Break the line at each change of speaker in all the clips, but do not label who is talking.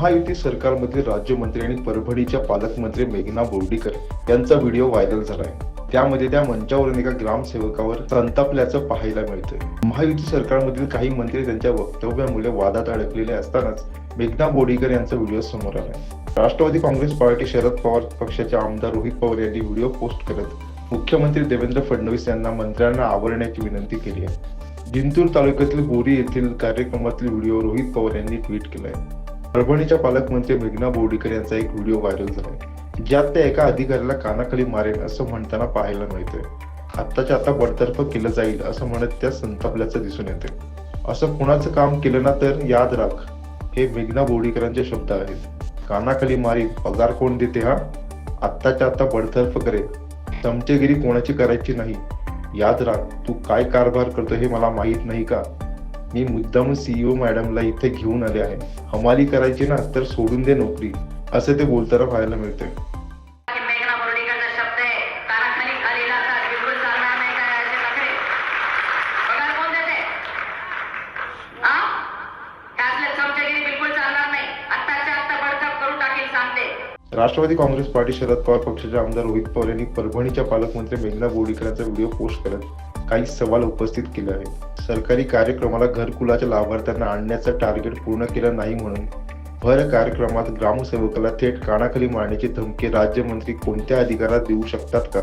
महायुती सरकारमधील राज्यमंत्री आणि परभणीच्या पालकमंत्री मेघना बोर्डीकर यांचा व्हिडिओ व्हायरल झालाय त्यामध्ये त्या मंचावरून एका ग्रामसेवकावर संतापल्याचं पाहायला मिळतंय. महायुती सरकारमधील काही मंत्री त्यांच्या वक्तव्यामुळे वादात अडकलेले असतानाच मेघना बोर्डीकर यांचा व्हिडिओ समोर आलाय. राष्ट्रवादी काँग्रेस पार्टी शरद पवार पक्षाचे आमदार रोहित पवार यांनी व्हिडिओ पोस्ट करत मुख्यमंत्री देवेंद्र फडणवीस यांना मंत्र्यांना आवरण्याची विनंती केली आहे. जिंतूर तालुक्यातील बोरी येथील कार्यक्रमातील व्हिडिओ रोहित पवार यांनी ट्विट केलाय. परभणीच्या पालकमंत्री मेघना बोर्डीकर यांचा एक व्हिडिओ व्हायरल झालाय ज्यात त्या एका अधिकाऱ्याला कानाखाली मारेन असं म्हणताना पाहायला मिळतंय. आत्ताच्या आता बडतर्फ केलं जाईल असं म्हणत त्या संतापल्याचं दिसून येते असं कुणाचं काम केलं ना तर याद राख हे मेघना बोर्डीकरांचे शब्द आहेत. कानाखाली मारी पगार कोण देते हा? आत्ताच्या आता बडतर्फ करेल. चमचेगिरी कोणाची करायची नाही? याद राख तू काय कारभार करतो हे मला माहीत नाही का? मी मुद्दाम सीईओ मॅडमला इथे घेऊन आले आहे. हमाली करायची ना तर सोडून दे नोकरी. असे ते बोलताना पाहायला मिळते राष्ट्रवादी काँग्रेस पार्टी शरद पवार पक्षाचे आमदार रोहित पवार यांनी परभणीच्या पालकमंत्री मेघना बोर्डीकर यांचा व्हिडिओ पोस्ट करत काही सवाल उपस्थित केले आहेत. सरकारी कार्यक्रमाला घरकुलाच्या लाभार्थ्यांना आणण्याचं टार्गेट पूर्ण केलं नाही म्हणून भर कार्यक्रमात ग्रामसेवकाला थेट कानाखाली मारण्याची धमकी राज्यमंत्री कोणत्या अधिकारात देऊ शकतात का?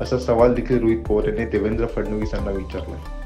असा सवाल देखील रोहित पवार यांनी देवेंद्र फडणवीस यांना विचारला.